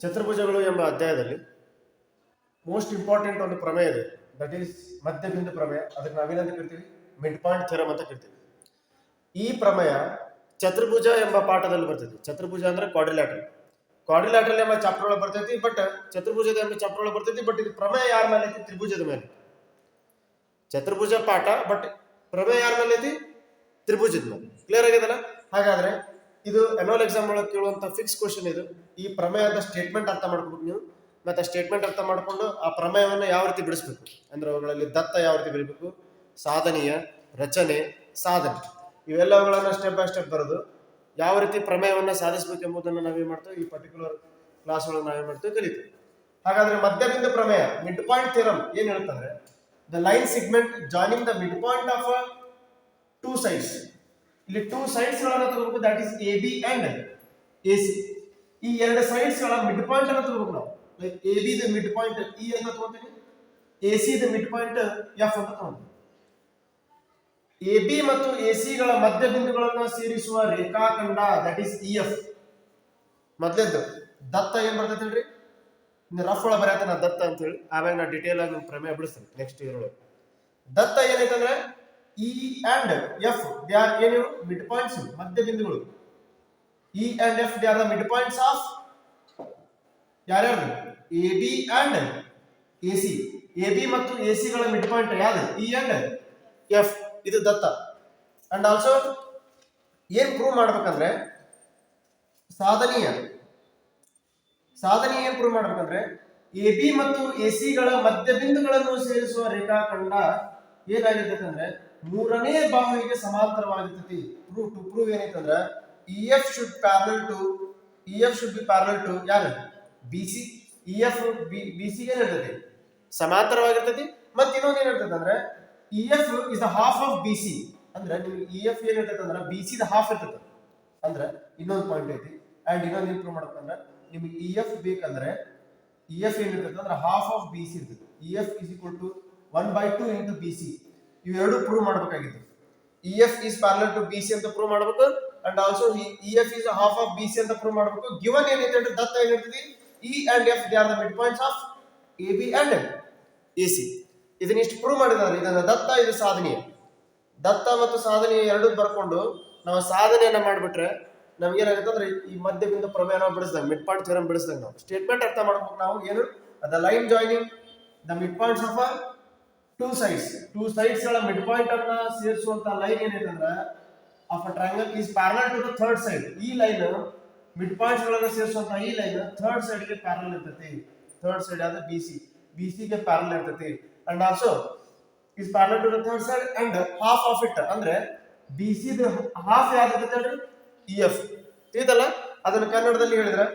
ಚತುರ್ಭುಜಗಳು ಎಂಬ ಅಧ್ಯಾಯದಲ್ಲಿ most important ಒಂದು ಪ್ರಮೇಯ ಇದೆ. ದಟ್ ಈಸ್ ಮಧ್ಯಬಿಂದು ಪ್ರಮೇಯ. ಅದಕ್ಕೆ ನಾವೇನಂತ ಕರಿತೀವಿ? ಮಿಡ್ ಪಾಯಿಂಟ್ ಥೆರಮ್ ಅಂತ ಕರಿತೀವಿ. ಈ ಪ್ರಮೇಯ ಚತುರ್ಭುಜ ಎಂಬ ಪಾಠದಲ್ಲಿ ಬರ್ತೈತಿ. ಚತುರ್ಭುಜ ಅಂದ್ರೆ ಕ್ವಾಡ್ರಿಲ್ಯಾಟ್ರಲ್ ಕ್ವಾಡ್ರಿಲ್ಯಾಟ್ರಲ್ ಎಂಬ ಚಾಪ್ಟರ್ ಒಳಗೆ ಬರ್ತೈತಿ ಬಟ್ ಚತುರ್ಭುಜದ ಎಂಬ ಚಾಪ್ಟರ್ ಒಳಗೆ ಬರ್ತೈತಿ ಬಟ್ ಇದು ಪ್ರಮೇಯ ಯಾರ ಮೇಲೆ ಐತಿ? ತ್ರಿಭುಜದ ಮೇಲೆ. ಚತುರ್ಭುಜ ಪಾಠ ಬಟ್ ಪ್ರಮೇಯ ಯಾರ ಮೇಲೆ ಐತಿ? ತ್ರಿಭುಜದ ಮೇಲೆ. ಕ್ಲಿಯರ್ ಆಗಿದಲ್ಲ ಹಾಗಾದ್ರೆ ಇದು ಎನ್ವಲ್ ಎಕ್ಸಾಮ್ ಒಳಗೆ ಕೇಳುವಂತ ಫಿಕ್ಸ್ ಕ್ವಶನ್ ಇದು. ಈ ಪ್ರಮೇಯದ ಸ್ಟೇಟ್ಮೆಂಟ್ ಅರ್ಥ ಮಾಡ್ಬೇಕು ನೀವು. ಮತ್ತೆ ಸ್ಟೇಟ್ಮೆಂಟ್ ಅರ್ಥ ಮಾಡಿಕೊಂಡು ಆ ಪ್ರಮೇಯವನ್ನು ಯಾವ ರೀತಿ ಬಿಡಿಸ್ಬೇಕು? ಅಂದ್ರೆ ಅವುಗಳಲ್ಲಿ ದತ್ತ ಯಾವ ರೀತಿ ಬರೀಬೇಕು ಸಾಧನೀಯ, ರಚನೆ, ಸಾಧನೆ. ಇವೆಲ್ಲವುಗಳನ್ನ ಸ್ಟೆಪ್ ಬೈ ಸ್ಟೆಪ್ ಬರೋದು ಯಾವ ರೀತಿ ಪ್ರಮೇಯವನ್ನು ಸಾಧಿಸಬೇಕು ಎಂಬುದನ್ನು ನಾವೇನು ಮಾಡ್ತೇವೆ. ಈ ಪರ್ಟಿಕ್ಯುಲರ್ ಕ್ಲಾಸ್ ನಾವೇನು ಮಾಡ್ತೇವೆ ಕಲಿತೇವೆ. ಹಾಗಾದ್ರೆ ಮಧ್ಯಬಿಂದು ಪ್ರಮೇಯ ಮಿಡ್ ಪಾಯಿಂಟ್ ಥಿಯರಮ್ ಏನ್ ಹೇಳ್ತಂದ್ರೆ the line segment joining the mid point of two sides ಇಲ್ಲಿ ಟೂ ಸೈಡ್ಸ್ಗಳನ್ನು ತಗೋಬೇಕು that is A B and A C ಈ ಎರಡು ಸೈಡ್ಸ್ಗಳ ಮಿಡ್ ಪಾಯಿಂಟ್ ಅನ್ನ ತಗೋಬೇಕು ನಾವು. Like A B the mid point E ಅಂತ ತಗೋತೀವಿ. A C the mid point F ಅಂತ ತಗೋತೀವಿ. ಎ ಬಿ ಮತ್ತು ಎ ಸಿಗಳ ಮಧ್ಯ ಬಿಂದುಗಳನ್ನು ಸೇರಿಸುವ ರೇಖಾಖಂಡ ದಟ್ ಇಸ್ ಇ ಎಫ್ ಮೊದಲೇದ್ದು ದತ್ತ ಏನ್ ಬರ್ತೈತೆ ಹೇಳ್ರಿ? ರಫ್ ಒಳಗೆ ಬರೆಯತ್ತ ನಾ ದತ್ತ ಅಂತ ಹೇಳಿ ಆಮೇಲೆ ನಾ ಡಿಟೇಲ್ ಆಗಿ ಪ್ರಮೇಯ ಬಿಡಿಸ್ತೇನೆ ನೆಕ್ಸ್ಟ್ ಇಯರ್ ದತ್ತ ಏನೈತಂದ್ರೆ E and F they are ಏನು ಮಿಡ್ ಪಾಯಿಂಟ್ಸ್ ಮಧ್ಯ ಬಿಂದುಗಳು. E and F they are the mid points of ಯಾರ್ಯಾರು A B and A C A ಮತ್ತು ಎ ಸಿ ಗಳ ಮಿಡ್ ಪಾಯಿಂಟ್ ಯಾವ್ದು? ಇ ಅಂಡ್ ಎಫ್ ಇದು ದತ್ತ. ಅಂಡ್ ಆಲ್ಸೋ ಏನ್ ಪ್ರೂವ್ ಮಾಡ್ಬೇಕಂದ್ರೆ, ಸಾಧನೀಯ. ಸಾಧನೀಯ ಏನ್ ಪ್ರೂವ್ ಮಾಡ್ಬೇಕಂದ್ರೆ ಎ ಬಿ ಮತ್ತು ಎ ಸಿ ಗಳ ಮಧ್ಯ ಬಿಂದುಗಳನ್ನು ಸೇರಿಸುವ ರೇಖಾಖಂಡ ಏನಾಗಿರ್ತೈತೆ ಅಂದ್ರೆ, ಮೂರನೇ ಬಾಹುವಿಗೆ ಸಮಾಂತರವಾಗಿರ್ತೈತಿ. Prove to prove ಏನೈತಂದ್ರ E should parallel to EF should be parallel to ಯಾರು? BC ಎಫ್ ಬಿ ಸಿ ಏನಿರ್ತೈತಿ ಸಮಾಂತರವಾಗಿರ್ತೈತಿ. ಮತ್ತೆ ಇನ್ನೊಂದು ಏನು ಅಂದ್ರೆ EF is half half of B C ಅಂದ್ರೆ ನಿಮ್ಗೆ ಇ ಎಫ್ ಏನಿರ್ತೈತೆ ಅಂದ್ರೆ ಸಿ ದ ಹಾಫ್ ಇರ್ತೈತೆ. ಅಂದ್ರೆ ಇನ್ನೊಂದು ಪಾಯಿಂಟ್ ಐತಿ. ಅಂಡ್ ಇನ್ನೊಂದು ಇಂಪ್ರೂವ್ ಮಾಡ್ಬೇಕಂದ್ರೆ ನಿಮಗೆ ಎಫ್ ಬೇಕಂದ್ರೆ ಇ ಎಫ್ ಇರ್ತದೆ ಅಂದ್ರೆ half of B C EF E F is equal to one by C ಇವೆರಡು ಪ್ರೂವ್ ಮಾಡಬೇಕಾಗಿತ್ತು. Is parallel to B C ಅಂತ ಪ್ರೂವ್ ಮಾಡಬೇಕು. And also E F is half of B C ಅಂತ prove ಮಾಡಬೇಕು. Given ಏನೈತೆ ಅಂದ್ರೆ ದತ್ತ ಏನಿರ್ತದೆ E and F they are the mid points of A B and A C ಇದನ್ನ ಇಷ್ಟು ಪ್ರೂವ್ ಮಾಡಿದ್ದಾರೆ. ಇದನ್ನ ದತ್ತ, ಇದು ಸಾಧನೆ. ದತ್ತ ಮತ್ತು ಸಾಧನೆ ಎರಡು ಬರ್ಕೊಂಡು ನಾವು ಸಾಧನೆಯನ್ನ ಮಾಡಿಬಿಟ್ರೆ ನಮ್ಗೆ ಏನಾಗುತ್ತೆ ಅಂದ್ರೆ ಈ ಮಧ್ಯ ಪ್ರಮೇಯನ ಬಿಡಿಸಿದಾಗ ಮಿಡ್ ಪಾಯಿಂಟ್ ಥಿಯರಮ್ ಬಿಡಿಸಿದಾಗ ನಾವು. ಸ್ಟೇಟ್ಮೆಂಟ್ ಅರ್ಥ ಮಾಡ್ಬೇಕು ನಾವು. ಏನು? The line joining the mid points of two sides two ಸೈಡ್ಸ್ಗಳ mid point ಅನ್ನ ಸೇರಿಸುವಂತ ಲೈನ್ ಏನಿದೆ ಅಂದ್ರೆ of a triangle is parallel to the third side ಈ ಲೈನ್ ಮಿಡ್ ಪಾಯಿಂಟ್ಸ್ ಗಳನ್ನ ಸೇರಿಸುವಂತ ಈ ಲೈನ್ ಥರ್ಡ್ ಸೈಡ್ಗೆ ಪ್ಯಾರಲ್ ಇರ್ತೈತಿ. ಥರ್ಡ್ ಸೈಡ್ ಆದ ಬಿ ಸಿ ಬಿ ಸಿ ಗೆ ಪ್ಯಾರಲ್ ಇರ್ತೈತಿ. And also is parallel to the third side and half of it ಅಂದ್ರೆ ಬಿ ಸಿ ಹಾಫ್ ಯಾವ್ದು ಇ ಎಫ್ ತಿಳಿದಲ್ಲ ಅದನ್ನ ಕನ್ನಡದಲ್ಲಿ ಹೇಳಿದ್ರೆ?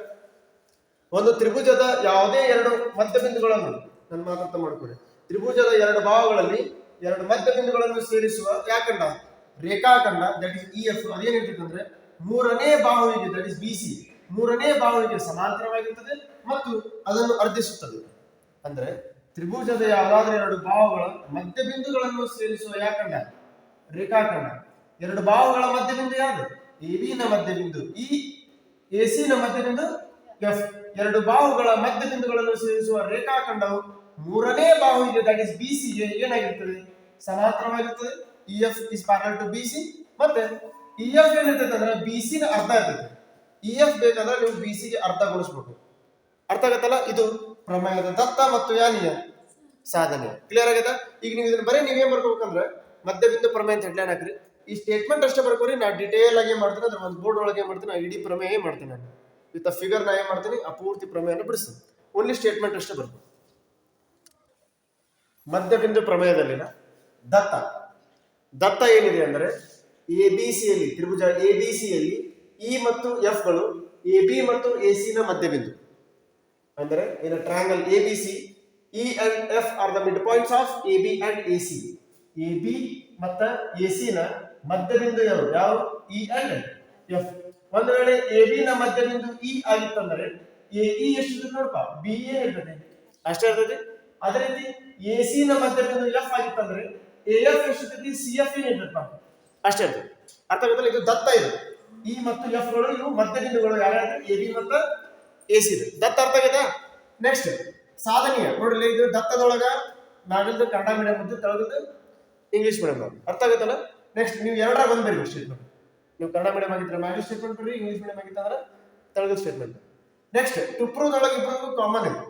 ಒಂದು ತ್ರಿಭುಜದ ಯಾವುದೇ ಎರಡು ಮಧ್ಯ ಬಿಂದುಗಳನ್ನು ನನ್ನ ಮಾತಾಡ್ತಾ ಮಾಡ್ಕೊಳ್ಳಿ ತ್ರಿಭುಜದ ಎರಡು ಭಾವಗಳಲ್ಲಿ ಎರಡು ಮಧ್ಯ ಬಿಂದುಗಳನ್ನು ಸೇರಿಸುವ ಯಾಕಂಡ? ರೇಖಾಖಂಡ ದಟ್ ಇಸ್ ಇ ಎಫ್ ಅದೇನ್ ಅಂದ್ರೆ ಮೂರನೇ ಬಾಹುವಿಗೆ ದಟ್ ಇಸ್ ಬಿ ಮೂರನೇ ಬಾಹುವಿಗೆ ಸಮಾಂತರವಾಗಿರ್ತದೆ ಮತ್ತು ಅದನ್ನು ಅರ್ಧಿಸುತ್ತದೆ. ಅಂದ್ರೆ ತ್ರಿಭುಜದ ಯಾವುದಾದ್ರೂ ಎರಡು ಬಾಹುಗಳ ಮಧ್ಯ ಬಿಂದುಗಳನ್ನು ಸೇರಿಸುವ ಯಾಕಂಡ ರೇಖಾಖಂಡ ಎರಡು ಬಾಹುಗಳ ಮಧ್ಯಬಿಂದು ಯಾವುದು? ಎ ಬಿ ನ ಮಧ್ಯಬಿಂದು. ಇ ಎ ಸಿ ನ ಮಧ್ಯಬಿಂದು ಎಫ್ ಎರಡು ಬಾಹುಗಳ ಮಧ್ಯ ಬಿಂದುಗಳನ್ನು ಸೇರಿಸುವ ರೇಖಾಖಂಡವು ಮೂರನೇ ಬಾಹುವಿಗೆ ದಟ್ ಇಸ್ ಬಿ ಗೆ ಏನಾಗಿರ್ತದೆ? E F is parallel to B C ಮತ್ತೆ ಇ ಎಫ್ ಏನಿರ್ತದೆ ಅಂದ್ರೆ ಬಿ ಸಿ ಅರ್ಥ ಇರ್ತೈತೆ. ಇ ಎಫ್ ಬೇಕಾದ್ರೆ ನೀವು ಬಿ ಗೆ ಅರ್ಥ ಗುಣಿಸ್ಬೇಕು ಅರ್ಥ ಆಗತ್ತಲ್ಲ? ಇದು ಪ್ರಮೇಯದ ದತ್ತ ಮತ್ತು ಯಾನಿಯ ಸಾಧನೆ. ಕ್ಲಿಯರ್ ಆಗತ್ತ ಈಗ ನೀವು ಇದನ್ನ ಬರೀ ನೀವೇನ್ ಬರ್ಕೋಬೇಕಂದ್ರೆ ಮಧ್ಯಬಿಂದು ಪ್ರಮೇಯ ಅಂತ ಹೆಡ್ಲೈನ್ ಹಾಕ್ರಿ. ಈ ಸ್ಟೇಟ್ಮೆಂಟ್ ಅಷ್ಟೇ ಬರ್ಕೋರಿ, ನಾ ಡಿಟೇಲ್ ಆಗಿ ಮಾಡ್ತೀನಿ, ಅದ್ರ ಒಂದು ಬೋರ್ಡ್ ಒಳಗೆ ಮಾಡ್ತೀನಿ ಇಡೀ ಪ್ರಮೇಯ ಮಾಡ್ತೀನಿ ನಾನು. ವಿತ್ ಫಿಗರ್ ನಾ ಏನ್ ಮಾಡ್ತೀನಿ? ಆ ಪೂರ್ತಿ ಪ್ರಮೇಯನ ಬಿಡಿಸ್ತೀನಿ ಓನ್ಲಿ ಸ್ಟೇಟ್ಮೆಂಟ್ ಅಷ್ಟೇ ಬರ್ಬೇಕು ಮಧ್ಯಬಿಂದು ಪ್ರಮೇಯದಲ್ಲಿನ ದತ್ತ. ದತ್ತ ಏನಿದೆ ಅಂದ್ರೆ ಎ ಬಿ ಸಿಯಲ್ಲಿ ತ್ರಿಭುಜ ಎ ಬಿ ಸಿಯಲ್ಲಿ ಇ ಮತ್ತು ಎಫ್ಗಳು ಎ ಬಿ ಮತ್ತು ಎ ಸಿ ನ ಮಧ್ಯಬಿಂದು. ಅಂದರೆ in triangle A B C E and F are the mid points of A B and A C A B ಮತ್ತು ಎ ಸಿ ನ ಮಧ್ಯಬಿಂದು ಯಾರು? ಯಾವ ಇ ಅಂಡ್ ಎಫ್ ಒಂದು ವೇಳೆ ಎ ಬಿ ನ ಮಧ್ಯಬಿಂದು ಇ ಆಗಿತ್ತಂದ್ರೆ ಎ ಇ ಎಷ್ಟು ನೋಡಪ್ಪ? ಬಿ ಎ ಇರ್ತದೆ. ಅಷ್ಟೇ ಇರ್ತದೆ. ಅದೇ ರೀತಿ ಎ ಸಿ ನ ಮಧ್ಯಬಿಂದು ಎಫ್ ಆಗಿತ್ತಂದ್ರೆ ಎ ಎಫ್ ಸಿ ಎಫ್ ಏನ್ ಅಷ್ಟೇ ಅರ್ಥ ಆಗುತ್ತಲ್ಲ ಇದು ದತ್ತ ಇದು? ಇ ಮತ್ತು ಎಫ್ಗಳು ಇವು ಮಧ್ಯಬಿಂದುಗಳು ಯಾರ್ಯಾರು ಎ ಬಿ ಮತ್ತು ಎ ಸಿ ದತ್ತ ಅರ್ಥ ಆಗೈತಾ? ನೆಕ್ಸ್ಟ್ ಸಾಧನೀಯ. ನೋಡ್ರಿ ಇದು ದತ್ತದೊಳಗ ನಾಗಲ್ದು ಕನ್ನಡ ಮೀಡಿಯಂ ಮತ್ತು ತೆಳಗದ್ದು ಇಂಗ್ಲಿಷ್ ಮೀಡಿಯಂ ಅರ್ಥ ಆಗುತ್ತಲ್ಲ? ನೆಕ್ಸ್ಟ್ ನೀವು ಎರಡರ ಒಂದು ಬರೀ ಸ್ಟೇಟ್ಮೆಂಟ್ ನೀವು ಕನ್ನಡ ಮೀಡಿಯಂ ಆಗಿದ್ರೆ ಮ್ಯಾಗ್ ಸ್ಟೇಟ್ಮೆಂಟ್ ಬರ್ರಿ ಇಂಗ್ಲಿಷ್ ಮೀಡಿಯಂ ಆಗಿತ್ತಂದ್ರೆ ತೆಳಗದ ಸ್ಟೇಟ್ಮೆಂಟ್ ನೆಕ್ಸ್ಟ್ ಟುಪ್ರೂದೊಳಗೆ ಇಬ್ಬರಿಗೂ ಕಾಮನ್ ಇದೆ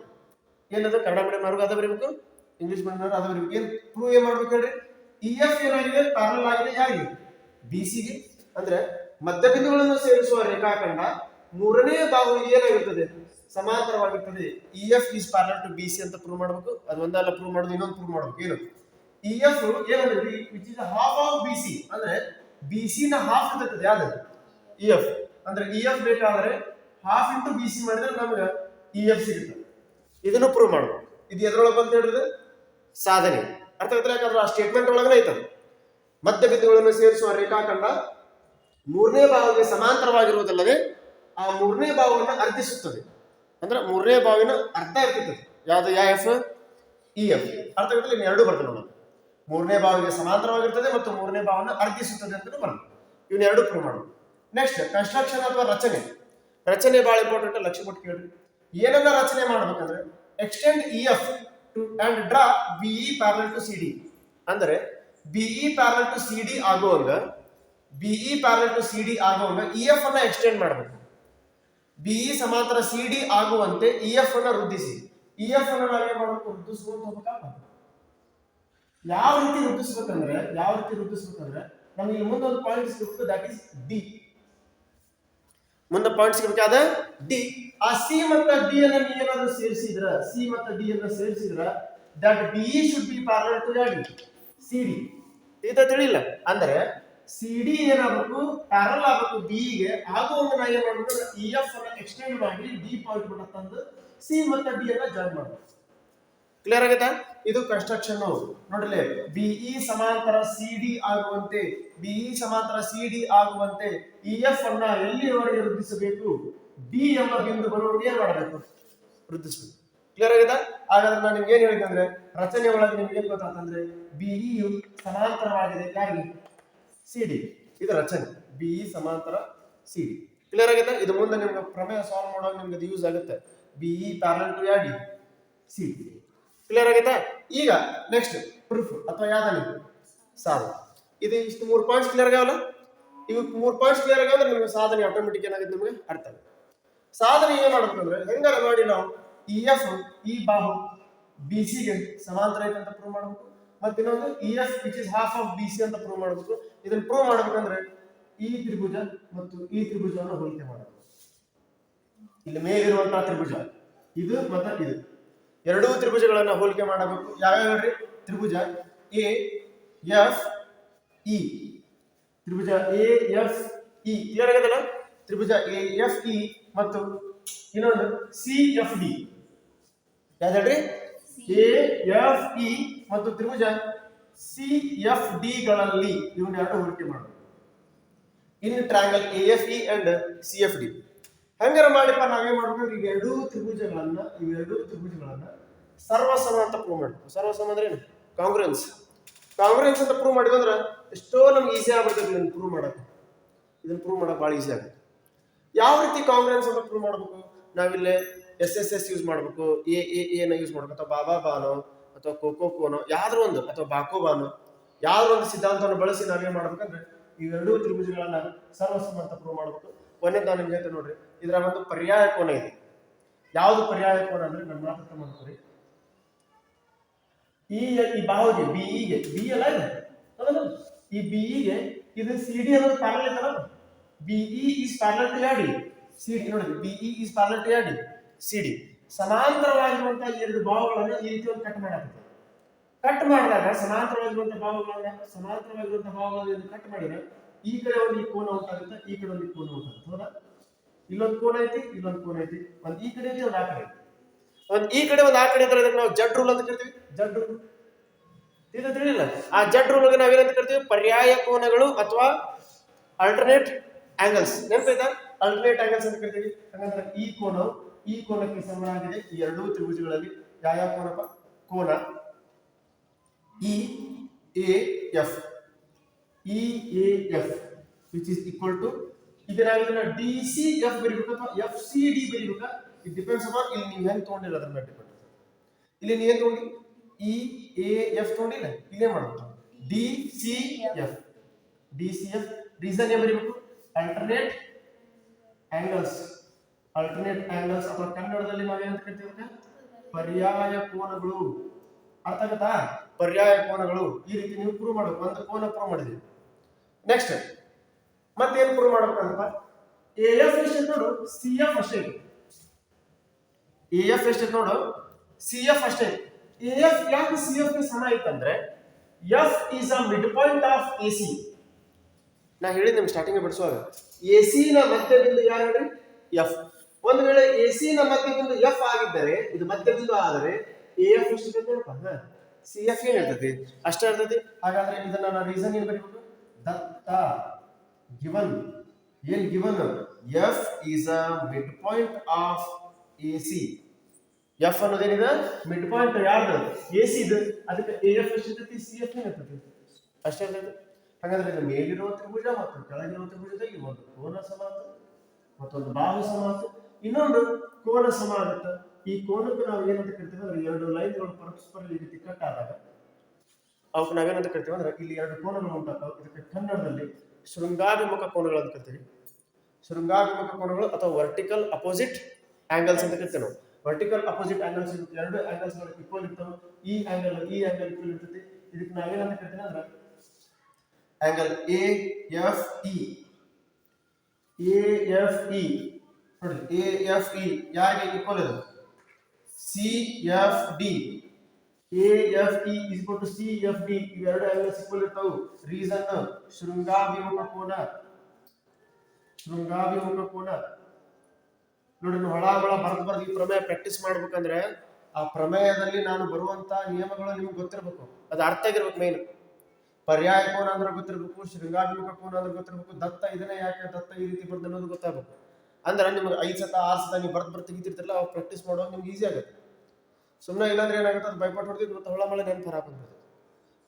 ಏನದು? ಕನ್ನಡ ಮೀಡಿಯಂ ಅವ್ರಿಗೆ ಅದ ಬರೀಬೇಕು? ಇಂಗ್ಲಿಷ್ ಮೀಡಿಯಂ ಅವ್ರು ಅದ ಬರೀಬೇಕು ಏನು ಪ್ರೂವ್ ಏನ್ ಮಾಡ್ಬೇಕು ಹೇಳ್ರಿ? ಇ ಎಫ್ ಏನಾಗಿದೆ ಪ್ಯಾರಲ್ ಆಗಿದೆ ಯಾರಿಗೆ ಬಿ ಸಿಗೆ ಅಂದ್ರೆ ಮಧ್ಯಬಿಂದುಗಳನ್ನು ಸೇರಿಸುವ ರೇಖಾಖಂಡ ಮೂರನೇ ಬಾಹು ಏನಾಗಿರ್ತದೆ? ಸಮಾಂತರವಾಗಿರ್ತದೆ E F is parallel to B C ಅಂತ ಪ್ರೂವ್ ಮಾಡ್ಬೇಕು. ಅದು ಒಂದಲ್ಲ ಪ್ರೂವ್ ಮಾಡೋದು, ಇನ್ನೊಂದು ಪ್ರೂವ್ ಮಾಡಬೇಕು. ಏನು? ಇ ಎಫ್ ಏನಂದ್ರೆ which is half of B C ಅಂದ್ರೆ ಬಿ ಸಿ ನ ಹಾಫ್ ಇರ್ತದೆ, ಯಾವ್ದು? ಇ ಎಫ್ ಅಂದ್ರೆ ಇ ಎಫ್ ಬೇಕಾದ್ರೆ ಹಾಫ್ ಇಂಟು ಬಿ ಸಿ ಮಾಡಿದ್ರೆ ನಮ್ಗೆ ಇ ಎಫ್ ಸಿಗುತ್ತೆ. ಇದನ್ನು ಪ್ರೂವ್ ಮಾಡಬೇಕು. ಇದು ಎದ್ರೊಳಗೆ ಬಂತ ಹೇಳಿದ್ರೆ ಸಾಧನೆ. ಅರ್ಥ ಆಯ್ತಾ? ಯಾಕಂದ್ರೆ ಆ ಸ್ಟೇಟ್ಮೆಂಟ್ ಒಳಗನೆ ಐತದ ಮಧ್ಯ ಬಿಂದುಗಳನ್ನು ಸೇರಿಸುವ ರೇಖಾಖಂಡ ಮೂರನೇ ಭಾವಕ್ಕೆ ಸಮಾಂತರವಾಗಿರುವುದಲ್ಲದೆ ಆ ಮೂರನೇ ಭಾವವನ್ನು ಅರ್ಧಿಸುತ್ತದೆ. ಅಂದ್ರೆ ಮೂರನೇ ಭಾವಿನ ಅರ್ಧ ಇರ್ತದೆ. ಯಾವ್ದು? ಯಾ ಎಫ್ ಇ ಎಫ್ ಅರ್ಥ ಆಗುತ್ತೆ ಇನ್ನು ಎರಡು ಬರ್ತದೆ ನೋಡೋಣ ಮೂರನೇ ಭಾವಿಗೆ ಸಮಾಂತರವಾಗಿರ್ತದೆ ಮತ್ತು ಮೂರನೇ ಭಾವನ ಅರ್ಧಿಸುತ್ತದೆ ಅಂತ ಬರ್ತದೆ. ಇವನ್ನ ಎರಡು ಪ್ರೂವ್ ಮಾಡೋಣ ನೆಕ್ಸ್ಟ್ ಕನ್ಸ್ಟ್ರಕ್ಷನ್ ಅಥವಾ ರಚನೆ. ರಚನೆ ಬಹಳ ಇಂಪಾರ್ಟೆಂಟ್ ಲಕ್ಷ್ಯ ಕೊಟ್ಟು ಕೇಳ್ರಿ. ಏನನ್ನ ರಚನೆ ಮಾಡ್ಬೇಕಂದ್ರೆ extend E F and draw B E parallel to C D ಅಂದ್ರೆ B E parallel to C D ಆಗುವಂಗ B E parallel to C D ಆಗುವಂಗ E F ಅನ್ನ ಎಕ್ಸ್ಟೆಂಡ್ ಮಾಡಬೇಕು. ಬಿಇ ಸಮಾಂತರ ಸಿ ಡಿ ಆಗುವಂತೆ ಇ ಎಫ್ ಅನ್ನ ವೃದ್ಧಿಸಿ. E F ಅನ್ನ ನಾವೇನ್ ಮಾಡಬೇಕು? ವೃದ್ಧಿಸುವಂತ ಯಾವ ರೀತಿ ವೃದ್ಧಿಸ್ಬೇಕಂದ್ರೆ, ಯಾವ ರೀತಿ ವೃದ್ಧಿಸ್ಬೇಕಂದ್ರೆ, ನಮಗೆ ಮುಂದೊಂದು ಪಾಯಿಂಟ್ ಸಿಗುತ್ತೆ ದಟ್ ಇಸ್ ಡಿ ಮುಂದೆ ಪಾಯಿಂಟ್ ಸಿಗಬೇಕಾದ ಡಿ ಆ ಸಿ ಮತ್ತು ಡಿ ಅನ್ನ ಏನಾದ್ರು ಸೇರಿಸಿದ್ರ ಸಿ ಮತ್ತ ಡಿ ಅನ್ನ ಸೇರಿಸಿದ್ರ that B should be parallel to D C D ಇದು ತಿಳಿಲ್ಲ ಅಂದ್ರೆ ಸಿ ಡಿ ಏನಾಗಬೇಕು? ಪ್ಯಾರಲ್ ಆಗಬೇಕು ಬಿ ಗೆ. ಆಗುವಂಗ ನಾ ಏನ್ ಮಾಡ್ಬೇಕು? ಇ ಎಫ್ ಅನ್ನ ಎಕ್ಸ್ಟೆಂಡ್ ಮಾಡಿ ಡಿ ಪಾಯಿಂಟ್ ಬಿಟ್ಟ ತಂದು ಸಿ ಮತ್ತು ಡಿ ಅನ್ನ ಜಾಯಿನ್ ಮಾಡ್ಬೇಕು. ಕ್ಲಿಯರ್ ಆಗೈತಾ? ಇದು ಕನ್ಸ್ಟ್ರಕ್ಷನ್ ನೋಡ್ರಿ ಬಿಇ ಸಮಾಂತರ ಸಿ ಡಿ ಆಗುವಂತೆ ಬಿಇ ಸಮಾಂತರ ಸಿ ಡಿ ಆಗುವಂತೆ ಇ ಎಫ್ ಅನ್ನ ಎಲ್ಲಿಯವರೆಗೆ ವೃದ್ಧಿಸಬೇಕು? ಬಿ ಎಂಬ ಬಿಂದು ಬರುವವರೆಗೆ ಏನ್ ಮಾಡಬೇಕು? ವೃದ್ಧಿಸಬೇಕು. ಕ್ಲಿಯರ್ ಆಗಿದೆ ಹಾಗಾದ್ರೆ ನಾನು ನಿಮ್ಗೆ ಏನ್ ಹೇಳಿದೆ ಅಂದ್ರೆ, ರಚನೆ ಒಳಗೆ ನಿಮ್ಗೆ ಏನ್ ಗೊತ್ತಾತಂದ್ರೆ ಬಿಇಯು ಸಮಾಂತರವಾಗಿದೆ. ಯಾರಿಗೆ? ಸಿ ಡಿ ಇದು ರಚನೆ. ಬಿಇ ಸಮಾಂತರ ಸಿ ಡಿ ಕ್ಲಿಯರ್ ಆಗಿದೆ ಇದು ಮುಂದೆ ನಿಮ್ಗೆ ಪ್ರಮೇಯ ಸಾಲ್ವ್ ಮಾಡುವಾಗ ನಿಮ್ಗೆ ಯೂಸ್ ಆಗುತ್ತೆ. BE parallel to ಯಾಡಿ C D clear ಆಗೈತಾ? ಈಗ ನೆಕ್ಸ್ಟ್ ಪ್ರೂಫ್ ಅಥವಾ ಯಾವ್ದಾನ ಸಾಧನೆ. ಇದು ಇಷ್ಟು ಮೂರು ಪಾಯಿಂಟ್ಸ್ ಕ್ಲಿಯರ್ ಆಗಲ್ಲ ಇವು ಮೂರು ಪಾಯಿಂಟ್ಸ್ ಕ್ಲಿಯರ್ ಆಗಂದ್ರೆ ನಿಮಗೆ ಸಾಧನೆ ಆಟೋಮೆಟಿಕ್ ಏನಾಗುತ್ತೆ ನಿಮಗೆ? ಅರ್ಥ ಆಗುತ್ತೆ. ಸಾಧನೆ ಏನ್ ಅಂದ್ರೆ, ಹೆಂಗಾರ ಮಾಡಿ ನಾವು ಇ ಎಫ್ ಈ ಬಾಹು ಬಿ ಸಿಗೆ ಸಮಾಂತರ ಐತೆ ಅಂತ ಪ್ರೂವ್ ಮಾಡಬೇಕು. ಮತ್ತೆ ಇನ್ನೊಂದು E F which is half of B C ಅಂತ ಪ್ರೂವ್ ಮಾಡಬೇಕು. ಇದನ್ನ ಪ್ರೂವ್ ಮಾಡ್ಬೇಕಂದ್ರೆ ಈ ತ್ರಿಭುಜ ಮತ್ತು ಈ ತ್ರಿಭುಜವನ್ನು ಹೋಲಿಕೆ ಮಾಡಬೇಕು. ಇಲ್ಲಿ ಮೇಲಿರುವಂತಹ ತ್ರಿಭುಜ. ಇದು ಮತ್ತೆ ಇದು. ಎರಡೂ ತ್ರಿಭುಜಗಳನ್ನ ಹೋಲಿಕೆ ಮಾಡಬೇಕು. ಯಾವ್ಯಾವ ಹೇಳ್ರಿ? ತ್ರಿಭುಜ ಎ, ಎಫ್, ಇ. ತ್ರಿಭುಜ ಎ, ಎಫ್, ಇ. ಆಗದಲ್ಲ? ತ್ರಿಭುಜ ಎ, ಎಫ್, ಇ ಮತ್ತು ಇನ್ನೊಂದು ಸಿ, ಎಫ್, ಡಿ. ಯಾವ್ದ್ರಿ ಎ, ಎಫ್, ಇ ಮತ್ತು ತ್ರಿಭುಜ ಸಿ, ಎಫ್, ಡಿ ಗಳಲ್ಲಿ ಇವನ್ನೆರಡು ಹೋಲಿಕೆ ಮಾಡಬೇಕು. In triangle A, F, E and C, F, D. ಹಂಗಾರ ಮಾಡಿಪ್ಪ ಮಾಡ್ಬೇಕು? ಈಗ ಎರಡೂ ತ್ರಿಭುಜಗಳನ್ನ ಇವೆರಡೂ ತ್ರಿಭುಜಗಳನ್ನ ಸರ್ವಸಮ ಅಂತ ಪ್ರೂವ್ ಮಾಡ್ಬೇಕು. ಸರ್ವಸಮ ಅಂದ್ರೆ ಏನು? ಕಾಂಗ್ರೆನ್ಸ್ ಕಾಂಗ್ರೆನ್ಸ್ ಅಂತ ಪ್ರೂವ್ ಮಾಡಿದ್ರೆ ಎಷ್ಟೋ ನಮ್ಗೆ ಈಸಿ ಆಗ್ಬಿಡ್ತದೆ ಇದನ್ನ ಪ್ರೂವ್ ಮಾಡಕ್ಕೆ ಇದನ್ನ ಪ್ರೂವ್ ಮಾಡೋದು ಭಾಳ ಈಸಿ ಆಗುತ್ತೆ. ಯಾವ ರೀತಿ ಕಾಂಗ್ರೆನ್ಸ್ ಅಂತ ಪ್ರೂವ್ ಮಾಡಬೇಕು? ನಾವಿಲ್ಲಿ ಎಸ್ ಎಸ್ ಎಸ್ ಯೂಸ್ ಮಾಡಬೇಕು ಎ ಎ ಎನ ಯೂಸ್ ಮಾಡ್ಬೇಕು, ಅಥವಾ ಬಾಬಾ ಬಾನೋ, ಅಥವಾ ಕೋಕೋ ಕೋನೋ ಯಾವ್ದಾರು ಒಂದು, ಅಥವಾ ಬಾಕೋ ಬಾನೋ, ಯಾವ್ದಾರು ಒಂದು ಸಿದ್ಧಾಂತವನ್ನು ಬಳಸಿ ನಾವೇನ್ ಮಾಡ್ಬೇಕಂದ್ರೆ ಇವೆರಡೂ ತ್ರಿಭುಜಗಳನ್ನ ಸರ್ವಸಮ ಅಂತ ಪ್ರೂವ್ ಮಾಡ್ಬೇಕು. ಒಂದೇದು ನಾನು ನಿಮ್ಗೆ ನೋಡ್ರಿ. ಇದರ ಒಂದು ಪರ್ಯಾಯ ಕೋನ ಇದೆ. ಯಾವುದು ಪರ್ಯಾಯ ಕೋನ ಅಂದ್ರೆ ನನ್ನ ಮಾತು ಮಾಡ್ತೀರಿ ಈ ಈ ಬಾಹುಗೆ ಬಿಇಗೆ ಬಿ ಅಲ್ಲ ಇದೆ? ಈ ಈ ಬಿಇಗೆ ಇದು ಸಿ ಡಿ ಅನ್ನೋದು ಪ್ಯಾರಲ್ ಐತಲ್ಲ B E is parallel to ಆಡಿ ಸಿ ಡಿ ನೋಡಿ B E is parallel to ಯಾಡಿ C D. ಸಮಾಂತರವಾಗಿರುವಂತಹ ಎರಡು ಬಾಹುಗಳನ್ನು ಈ ರೀತಿ ಒಂದು ಕಟ್ ಮಾಡಾಕತ್ತೆ. ಕಟ್ ಮಾಡಿದಾಗ ಸಮಾಂತರವಾಗಿರುವಂತಹ ಭಾವಗಳನ್ನ ಸಮಾಂತರವಾಗಿರುವಂತಹ ಭಾವಗಳನ್ನು ಕಟ್ ಮಾಡಿದ್ರೆ ಈ ಕಡೆ ಒಂದು ಈ ಕೋನ ಉಂಟಾಗುತ್ತೆ, ಈ ಕಡೆ ಒಂದು ಕೋನ ಉಂಟಾಗುತ್ತೆ, ಹೌದಾ? ಇಲ್ಲೊಂದು ಕೋನ ಐತಿ, ಇಲ್ಲೊಂದು ಕೋನ ಐತಿ. ಒಂದು ಈ ಕಡೆ ಒಂದು ಆ ಕಡೆ ಒಂದು ಈ ಕಡೆ ಒಂದು ಆ ಕಡೆ ಇದ್ರೆ ನಾವು ಜಡ್ ರೂಲ್ ಅಂತ ಕರಿತೀವಿ. ಜಡ್ ರೂಲ್ ಇದು ತಿಳಿಲ್ಲ ಆ ಜಡ್ ರೂಲ್ಗೆ ನಾವೇನಂತ ಕರಿತೀವಿ? ಪರ್ಯಾಯ ಕೋನಗಳು ಅಥವಾ ಅಲ್ಟರ್ನೇಟ್ ಆಂಗಲ್ಸ್ ನೆನಪಾಯ್ತಾ ಅಲ್ಟರ್ನೇಟ್ ಆಂಗಲ್ಸ್ ಅಂತ ಕರಿತೀವಿ. ಹಾಗಂದ್ರೆ ಈ ಕೋನ ಈ ಕೋನಕ್ಕೆ ಸಮನಾಗಿದೆ ಈ ಎರಡೂ ತ್ರಿಭುಜಗಳಲ್ಲಿ ಯಾವ ಯಾವ ಕೋನಪ್ಪ? ಕೋನ. E A F E A F which is equal to ಇದನ್ನ ಡಿ ಸಿ ಎಫ್ ಬರೀಬೇಕು ಅಥವಾ ಎಫ್ ಸಿ ಡಿ ಬರಿಬೇಕಾ? ಇಟ್ ಡಿಪೆಂಡ್ಸ್ ಅಪಾನ್ ಇಲ್ಲಿ ನೀವು ಹೆಂಗ್ ತೊಗೊಂಡಿಲ್ಲ ಅದ್ರ ಮೇಲೆ ಡಿಪೆಂಡ್ ಇಲ್ಲಿ ನೀವು ಏನು ತಗೊಂಡಿ? ಇ ಎ ಎಫ್ ತಗೊಂಡಿಲ್ಲ? ಇಲ್ಲೇ ಮಾಡ್ಬೇಕು. D C F D C F reason ಏನ್ ಬರೀಬೇಕು? ಅಲ್ಟರ್ನೇಟ್ ಆಂಗಲ್ಸ್ ಅಲ್ಟರ್ನೇಟ್ ಆಂಗಲ್ಸ್ ಅಥವಾ ಕನ್ನಡದಲ್ಲಿ ನಾವು ಏನು ಕರಿತೀವಿ? ಪರ್ಯಾಯ ಕೋನಗಳು. ಅರ್ಥ ಪರ್ಯಾಯ ಕೋನಗಳು. ಈ ರೀತಿ ನೀವು ಪ್ರೂವ್ ಮಾಡಬೇಕು. ಒಂದು ಕೋನ ಪ್ರೂವ್ ಮಾಡಿದ್ವಿ ನೆಕ್ಸ್ಟ್ ಮತ್ತೇನು ಪ್ರೂವ್ ಮಾಡ್ಬೇಕಂತ ಎ ಎಫ್ ಎಷ್ಟು ನೋಡು? ಸಿ ಎಫ್ ಅಷ್ಟೇ ಎ ಎಫ್ ಎಷ್ಟು ನೋಡು? ಸಿ ಎಫ್ ಅಷ್ಟೇ ಎ ಎಫ್ ಯಾಕೆ ಸಿ ಎಫ್ ಸಮ ಐತಂದ್ರೆ F is a mid point of A C ನಾ ಹೇಳಿದ್ ನಿಮ್ಗೆ ಸ್ಟಾರ್ಟಿಂಗ್ ಬಿಡಿಸುವಾಗ ಎ ಸಿ ನ ಮಧ್ಯಬಿಂದು ಯಾರು ಹೇಳಿ? ಎಫ್ ಒಂದು ವೇಳೆ ಎ ಸಿ ನ ಮಧ್ಯಬಿಂದು ಎಫ್ ಆಗಿದ್ದರೆ, ಇದು ಮಧ್ಯಬಿಂದು ಆದರೆ ಎ ಎಫ್ ಎಷ್ಟು ಸಿ ಎಫ್ ಏನ್ ಇರ್ತೈತಿ? ಅಷ್ಟೇ ಇರ್ತೈತಿ? ಹಾಗಾದ್ರೆ ಇದನ್ನ ನಾನು ರೀಸನ್ ಏನ್ ಬರೀಬೇಕು ದತ್ತ ಗಿವನ್ ಏನ್ given F is a mid point of A C F ಅನ್ನೋದೇನಿದೆ? Mid point ಯಾರ್ದು? ಎ ಸಿ ಇದು ಅದಕ್ಕೆ ಎ ಎಫ್ ಎಷ್ಟಿರ್ತೈತಿ ಸಿ ಎಫ್ ಇರ್ತೈತಿ? ಅಷ್ಟೇ ಹಾಗಾದ್ರೆ ಇದು ಮೇಲಿರುವ ತ್ರಿಭುಜ ಮತ್ತು ಕೆಳಗಿರುವ ತ್ರಿಭುಜದಲ್ಲಿ ಒಂದು ಕೋನ ಸಮ ಮತ್ತೊಂದು ಬಾಹು ಸಮ ಇನ್ನೊಂದು ಕೋನ ಸಮ ಈ ಕೋನಕ್ಕೆ ನಾವು ಏನಂತ ಕರಿತೀವಿ ಅಂದ್ರೆ ಎರಡು ಲೈನ್ಗಳು ಪರಸ್ಪರ ಈ ರೀತಿ ಕಟ್ ಆದಾಗ ಅವಕ್ಕೆ ನಾವೇನಂತ ಕರಿತೀವಿ ಅಂದ್ರೆ ಇಲ್ಲಿ ಎರಡು ಕೋನಗಳು ಉಂಟಾಗ್ತಾವೆ. ಇದಕ್ಕೆ ಕನ್ನಡದಲ್ಲಿ ಶೃಂಗಾಭಿಮುಖ ಕೋನಗಳು ಅಂತ ಕರಿತೀವಿ. ಶೃಂಗಾಭಿಮುಖ ಕೋನಗಳು ಅಥವಾ ವರ್ಟಿಕಲ್ ಅಪೋಸಿಟ್ ಆಂಗಲ್ಸ್ ಅಂತ ಕರಿತೀವಿ ನಾವು. ವರ್ಟಿಕಲ್ ಅಪೋಸಿಟ್ ಆಂಗಲ್ಸ್ ಎರಡು ಆಂಗಲ್ಸ್ ಇಕ್ವಲ್ ಇರ್ತಾವೆ. ಈ ಆಂಗಲ್ ಈ ಆಂಗಲ್ ಇಕ್ವಲ್ ಇರ್ತೈತಿ ಇದಕ್ಕೆ ನಾವೇನಂತ ಕರಿತೀವಿ ಅಂದ್ರೆ angle A F E A F E ನೋಡಿ ಎ ಎಫ್ ಇ ಯಾರಿಗೆ ಈಕ್ವಲ್ ಅದು C F D A F E is equal to C F D ಇವೆರಡು ಎಲ್ಲ ಈಕ್ವಲ್ ಇರ್ತಾವು. ರೀಸನ್ ಶೃಂಗಾಭಿಮುಖ ಕೋನ ಶೃಂಗಾಭಿಮುಖ ಕೋನ ನೋಡಿ ಹೊಳ ಹೊಳ ಬರ್ದು ಬರ್ದು ಈ ಪ್ರಮೇಯ ಪ್ರಾಕ್ಟೀಸ್ ಮಾಡ್ಬೇಕಂದ್ರೆ ಆ ಪ್ರಮೇಯದಲ್ಲಿ ನಾನು ಬರುವಂತ ನಿಯಮಗಳು ನಿಮ್ಗೆ ಗೊತ್ತಿರ್ಬೇಕು. ಅದು ಅರ್ಥ ಆಗಿರ್ಬೇಕು ಮೇನ್ ಪರ್ಯಾಯ ಕೋನ ಅಂದ್ರೆ ಗೊತ್ತಿರ್ಬೇಕು ಶೃಂಗಾಭಿಮುಖ ಕೋನ ಅಂದ್ರೆ ಗೊತ್ತಿರ್ಬೇಕು, ದತ್ತ ಇದನ್ನೇ ಯಾಕೆ ದತ್ತ ಈ ರೀತಿ ಬರ್ದು ಅನ್ನೋದು ಗೊತ್ತಾಗಬೇಕು. ಅಂದ್ರೆ ನಿಮ್ಗೆ ಐದು ಸತ ಆರು ಸತ ನೀವು ಬರ್ದು ಬರ್ದು ತೆಗಿತಿರ್ತಿರಲ್ಲ, ಅವಾಗ ಪ್ರಾಕ್ಟೀಸ್ ಮಾಡುವಾಗ ನಿಮ್ಗೆ ಈಸಿ ಆಗುತ್ತೆ. ಸುಮ್ಮನೆ ಇಲ್ಲಾಂದ್ರೆ ಏನಾಗುತ್ತೆ? ಅದು ಬೈಪಾಟ್ ಹೊಡೆದು ಇವತ್ತು ಹೊಳ, ಮಳೆ, ನೆನಪು ಹಾಕೊಂಡ್ಬಿಡುತ್ತೆ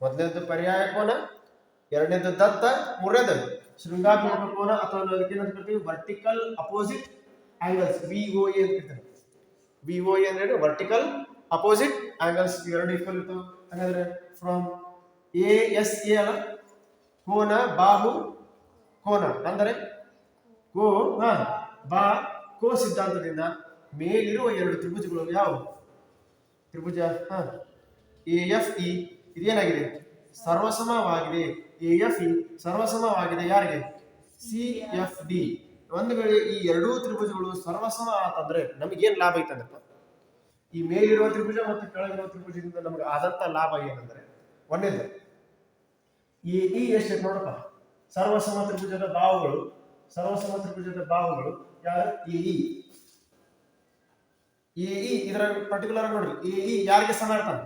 ಮೊದಲನೇದು ಪರ್ಯಾಯ ಕೋನ ಎರಡನೇದು ದತ್ತ ಮೂರನೇದು ಶೃಂಗಾತ್ಮಕ ಕೋನ ಅಥವಾ ಅದಕ್ಕೆ ಏನಂತ ಕರಿತೀವಿ? Vertical opposite angles V O A ಅಂತ ಕರಿತಾರೆ. ವಿ ಓ ಎ ಅಂದ್ರೆ ವರ್ಟಿಕಲ್ ಅಪೋಸಿಟ್ ಆಂಗಲ್ಸ್ ಎರಡು ಈಕ್ವಲ್ ಇರ್ತವೆ. ಹಾಗಾದ್ರೆ ಫ್ರಮ್ ಎ ಎಸ್ ಎ ಅಲ್ಲ? ಕೋನ, ಬಾಹು, ಕೋನ. ಅಂದರೆ ಕೋ ಬಾ, ಕೋ ಸಿದ್ಧಾಂತದಿಂದ ಮೇಲಿರುವ ಎರಡು ತ್ರಿಭುಜಗಳು ಯಾವುವು? ತ್ರಿಭುಜ ಹಾ. ಎ ಎಫ್ ಇ ಇದೇನಾಗಿದೆ? ಸರ್ವಸಮವಾಗಿದೆ. ಎ ಎಫ್ ಇ ಸರ್ವಸಮವಾಗಿದೆ ಯಾರಿಗೆ? C F D. ಒಂದು ವೇಳೆ ಈ ಎರಡೂ ತ್ರಿಭುಜಗಳು ಸರ್ವಸಮ ಆತಂದ್ರೆ ನಮಗೇನ್ ಲಾಭ ಐತಂದ್ರಪ್ಪ? ಈ ಮೇಲಿರುವ ತ್ರಿಭುಜ ಮತ್ತು ಕೆಳಗಿರುವ ತ್ರಿಭುಜದಿಂದ ನಮಗೆ ಆದಂತ ಲಾಭ ಏನಂದ್ರೆ, ಒಂದೇದು ಈ ಈ ಎಷ್ಟು ನೋಡಪ್ಪ ಸರ್ವಸಮ ತ್ರಿಭುಜದ ಬಾಹುಗಳು, ಸರ್ವಸಮ ತ್ರಿಭುಜದ ಬಾಹುಗಳು ಯಾರು? ಈ ಇ. ಎ ಇ ಇದರ ಪರ್ಟಿಕ್ಯುಲರ್ ನೋಡ್ರಿ. ಎ ಇ ಯಾರಿಗೆ ಸಮ ಇರ್ತಾನೆ?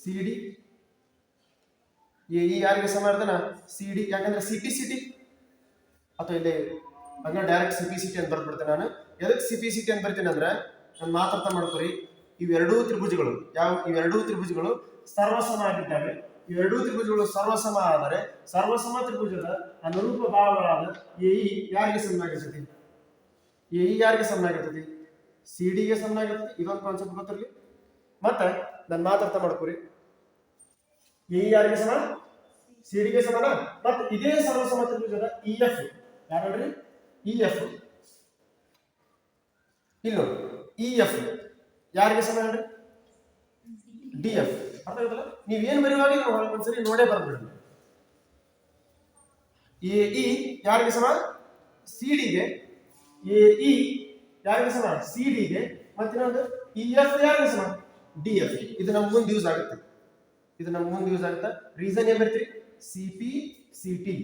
ಸಿ ಡಿ ಎ ಇ ಯಾರಿಗೆ ಸಮ ಇರ್ತಾನ? ಸಿ ಡಿ ಯಾಕಂದ್ರೆ ಸಿ ಪಿ ಸಿ ಟಿ ಅಥವಾ ಇಲ್ಲಿ ಹಂಗ direct C P C T ಅಂತ ಬರ್ಬಿಡ್ತೇನೆ ನಾನು. ಎದಕ್ಕೆ ಸಿ ಪಿ ಸಿ ಟಿ ಅಂತ ಬರ್ತೀನಿ ಅಂದ್ರೆ ನಾನು ಮಾತಾಡ್ತಾ ಮಾಡ್ಕೊರಿ. ಇವೆರಡೂ ತ್ರಿಭುಜಗಳು. ಯಾವ ಇವೆರಡೂ ತ್ರಿಭುಜಗಳು ಸರ್ವಸಮ ಆಗಿದ್ದಾವೆ. ಇವೆರಡೂ ತ್ರಿಭುಜಗಳು ಸರ್ವಸಮ ಆದರೆ ಸರ್ವಸಮ ತ್ರಿಭುಜದ ಅನುರೂಪ ಭಾವಗಳಾದ ಎ ಇ ಯಾರಿಗೆ ಸಮನಾಗಿರ್ತೈತಿ ಎ ಇ ಯಾರಿಗೆ ಸಮನಾಗಿರ್ತೈತಿ ಸಿ ಡಿಗೆ ಆಗತ್ತೆ ಇದೊಂದು ಕಾನ್ಸೆಪ್ಟ್ ಗೊತ್ತಿರಲಿ? ಮತ್ತೆ ನಾನು ಮಾತಾಡ್ತಾ ಮಾಡ್ಕೊರಿ. ಎ ಯಾರಿಗೆ ಸಮ ಸಿ ಡಿಗೆ ಸಮಾನ, ಮತ್ತೆ ಇದೇ ಸರ್ವ ಸಮತ್ರಿಭುಜದ ಇ ಎಫ್ ಯಾರು ಹೇಳ್ರಿ ಇ ಎಫ್ ಇಲ್ಲ ಇ ಎಫ್ ಯಾರಿಗೆ ಸಮ ಹೇಳ್ರಿ? ಡಿ ಎಫ್ ಅರ್ಥ ಆಗುತ್ತಲ್ಲ? ನೀವೇನು ಬರೆಯುವಾಗ ಒಂದ್ಸರಿ ನೋಡೇ ಬರ್ಬಿಡ್ರಿ. ಎ ಇ ಯಾರಿಗೆ ಸಮ ಸಿ ಡಿಗೆ ಎ ಇ ಯಾರಿಗೆ ಸಮ ಸಿ ಡಿಗೆ ಮತ್ತೆ ಇನ್ನೊಂದು ಇ ಎಫ್ ಯಾರಿಗೆ ಸಮ ಡಿ ಎಫ್ ಇದು ನಮ್ಗೆ ಮುಂದೆ ಯೂಸ್ ಆಗುತ್ತೆ. ಇದು ನಮ್ಗೆ ಮುಂದೆ ಯೂಸ್ ಆಗುತ್ತೆ. ರೀಸನ್ ಏನ್ ಬರ್ತೀರಿ? ಸಿ ಪಿ ಸಿ ಟಿ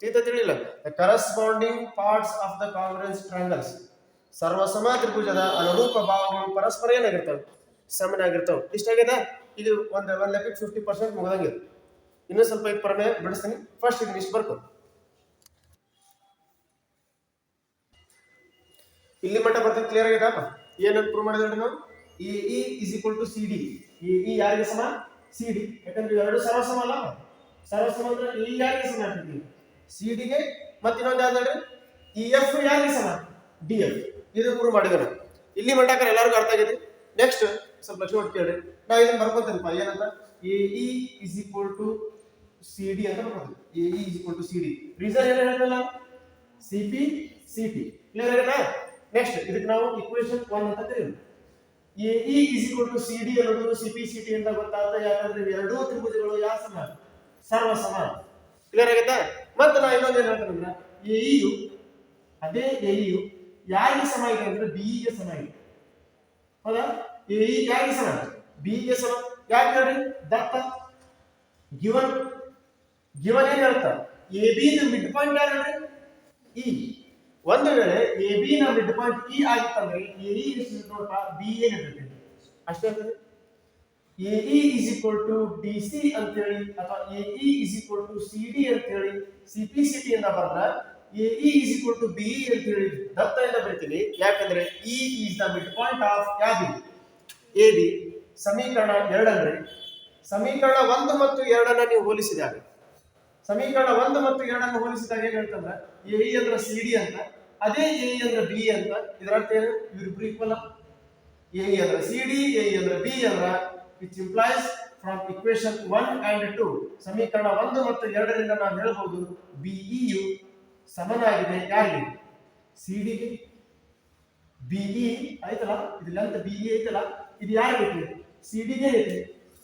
ಅಂತ ತಿಳಿಲ್ಲ the corresponding parts of the congruence triangles ಸರ್ವಸಮ ತ್ರಿಭುಜದ ಅನುರೂಪ ಭಾವಗಳು ಪರಸ್ಪರ ಏನಾಗಿರ್ತವೆ? ಸಮನಾಗಿರ್ತವೆ ಇಷ್ಟಾಗಿದೆ ಇದು ಒಂದು ಒಂದು ಲೆಕ್ಕ ಫಿಫ್ಟಿ ಪರ್ಸೆಂಟ್ ಮುಗಿದಂಗೆ. ಇನ್ನೂ ಸ್ವಲ್ಪ ಇದು ಪ್ರಮೇಯ ಬಿಡಿಸ್ತೀನಿ. ಫಸ್ಟ್ ಇದು ಇಷ್ಟು ಬರ್ಕೊ ಇಲ್ಲಿ ಮಟ್ಟ ಬರ್ತದೆ ಕ್ಲಿಯರ್ ಆಗಿದೆಪ್ಪ ಏನಂತ ಪ್ರೂವ್ ಮಾಡಿದ್ರೆ ನಾವು? ಈ E is equal to C D A E ಯಾರಿಗೆ ಸಮ? ಸಿ ಡಿ ಯಾಕಂದ್ರೆ ಎರಡು ಸರ್ವಸಮ ಅಲ್ಲ? ಸರ್ವಸಮ ಅಂದ್ರೆ ಇ ಯಾರಿಗೆ ಸಮ ಆಗ್ತದೆ? ಸಿ ಡಿಗೆ ಮತ್ತೆ ಇನ್ನೊಂದು ಯಾವ್ದು ಇ ಎಫ್ ಯಾರಿಗೆ ಸಮ? ಡಿ ಎಫ್ ಇದು ಪ್ರೂವ್ ಮಾಡಿದ್ರೆ ಇಲ್ಲಿ ಮಟ್ಟಾಕರ ಎಲ್ಲರಿಗೂ ಅರ್ಥ ಆಗಿದೆ ನೆಕ್ಸ್ಟ್ ಸ್ವಲ್ಪ ಲಕ್ಷ ಕೊಟ್ಟು ನಾವು ಇದನ್ನ ಬರ್ಕೊಂತೇನಪ್ಪ ಏನಂತ? A E is equal to C D ಅಂತ ಬರ್ಕೊತೀವಿ A E is equal to C D reason ಏನು ಹೇಳ್ತಲ್ಲ C P C T clear ಆಗತ್ತಾ ನೆಕ್ಸ್ಟ್ ಇದಕ್ಕೆ ನಾವು ಇಕ್ವೇಶನ್ ಒನ್ ಅಂತ ಕರೀತೀವಿ A E is equal to C D ಅನ್ನೋದು ಸಿ ಪಿ ಸಿ ಟಿ ಅಂತ ಗೊತ್ತಾಗ್ತದೆ ಯಾಕಂದ್ರೆ ಎರಡೂ ತ್ರಿಭುಜಗಳು ಯಾವ ಸಮ ಸರ್ವ ಸಮ ಕ್ಲಿಯರ್ ಆಗೈತಾ? ಮತ್ತೆ ನಾ ಇನ್ನೊಂದು ಏನು ಹೇಳ್ತೇನೆ ಎ ಇಯು ಅದೇ ಎ ಇಯು ಯಾರಿಗೆ ಸಮ ಇದೆ ಅಂದ್ರೆ ಬಿ ಗೆ ಸಮ ಇದೆ ಹೌದಾ? ಎ ಇ ಯಾರಿಗೆ ಸಮ ಬಿ ಗೆ ಸಮ. ಯಾಕೆ ಹೇಳ್ರಿ? ದತ್ತ. ಗಿವನ್ ಗಿವನ್ ಏನ್ ಹೇಳ್ತಾ ಎ ಬಿ ಮಿಡ್ ಪಾಯಿಂಟ್ ಯಾರು ಇ ಒಂದು ವೇಳೆ ಎ ಬಿ ನ ಮಿಡ್ ಪಾಯಿಂಟ್ ಇ ಆಗಿತ್ತಂದ್ರೆ ಎ ಇ ಎಷ್ಟು ನೋಡಪ್ಪ ಬಿ ಏನ್ ಇರ್ತೈತಿ? ಅಷ್ಟೇ ಇರ್ತದೆ A E is equal to D C ಅಂತೇಳಿ ಅಥವಾ A E is equal to C D ಅಂತ ಹೇಳಿ ಸಿ ಪಿ ಸಿ ಟಿ ಅಂತ ಬರೆದ್ರ A is equal to B ಅಂತ ಹೇಳಿ ದತ್ತ ಇಂದ ಬರಿತೀವಿ ಯಾಕಂದ್ರೆ E is the mid point of A B A B ಸಮೀಕರಣ ಎರಡಂದ್ರೆ ಸಮೀಕರಣ ಒಂದು ಮತ್ತು ಎರಡನ್ನ ನೀವು ಹೋಲಿಸಿದಾಗ ಸಮೀಕರಣ ಒಂದು ಮತ್ತು ಎರಡನ್ನು ಹೋಲಿಸಿದಾಗ ಏನ್ ಹೇಳ್ತಂದ್ರೆ ಎ ಅಂದ್ರೆ ಸಿ ಡಿ ಅಂತ, ಅದೇ ಎ ಅಂದ್ರೆ ಬಿ ಅಂತ ಇದರ ಅರ್ಥ ಏನು ಇವ್ರಿಬ್ರು ಈಕ್ವಲ್ ಎ ಇ ಅಂದ್ರೆ ಸಿ ಡಿ, ಎ ಅಂದ್ರೆ ಬಿ ಅಂದ್ರ which implies from equation one and two ಸಮೀಕರಣ ಒಂದು ಮತ್ತು ಎರಡರಿಂದ ನಾವು ಹೇಳ್ಬೋದು ಬಿಇ ಯು ಸಮನಾಗಿದೆ, ಯಾರಿಗೆ? ಸಿ ಡಿಗೆ ಬಿಇ ಆಯ್ತಲ್ಲ? ಇದು ಲೆಂತ್ ಬಿಇ ಐತಲ್ಲ? ಇದು ಯಾರಿಗೆ ಸಿ ಡಿಗೆ ಐತಿ.